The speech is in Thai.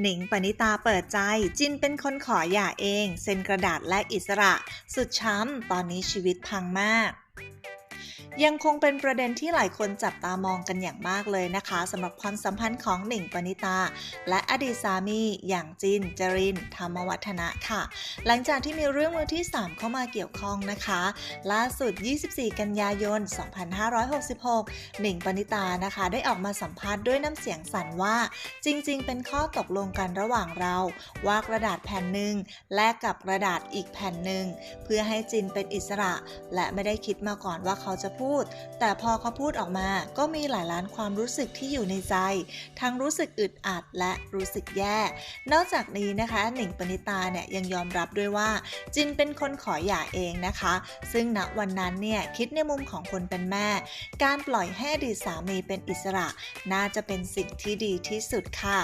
หนิงปณิตาเปิดใจ จินเป็นคนขอหย่าเอง เซ็นกระดาษแลกอิสระ สุดช้ำ ตอนนี้ชีวิตพังมาก ยังคงเป็นประเด็นที่หลายคนจับตามองกันอย่างมากเลยนะคะสำหรับความสัมพันธ์ของหนิงปณิตา และอดีตสามี อย่างจินจรินธรรมวัฒนะค่ะ หลังจากที่มีเรื่องมือที่ 3 เข้ามาเกี่ยวข้องนะคะ ล่าสุด 24 กันยายน 2566 หนิงปณิตานะคะ ได้ออกมาสัมภาษณ์ด้วยน้ำเสียงสั่นว่า จริง ๆ เป็นข้อตกลงกันระหว่างเรา ว่ากระดาษแผ่นหนึ่งแลกกับกระดาษอีกแผ่นหนึ่งเพื่อให้จินเป็นอิสระ และไม่ได้คิดมาก่อนว่าเขาจะพูดพูด แต่พอเขาพูดออกมาก็มีหลายล้านความรู้สึกที่อยู่ในใจ ทั้งรู้สึกอึดอัดและรู้สึกแย่ นอกจากนี้นะคะหนิงปณิตาเนี่ยยังยอมรับด้วยว่า จินเป็นคนขอหย่าเองนะคะ ซึ่งณวันนั้นเนี่ยคิดในมุมของคนเป็นแม่ การปล่อยให้อดีตสามีเป็นอิสระ น่าจะเป็นสิ่งที่ดีที่สุดค่ะ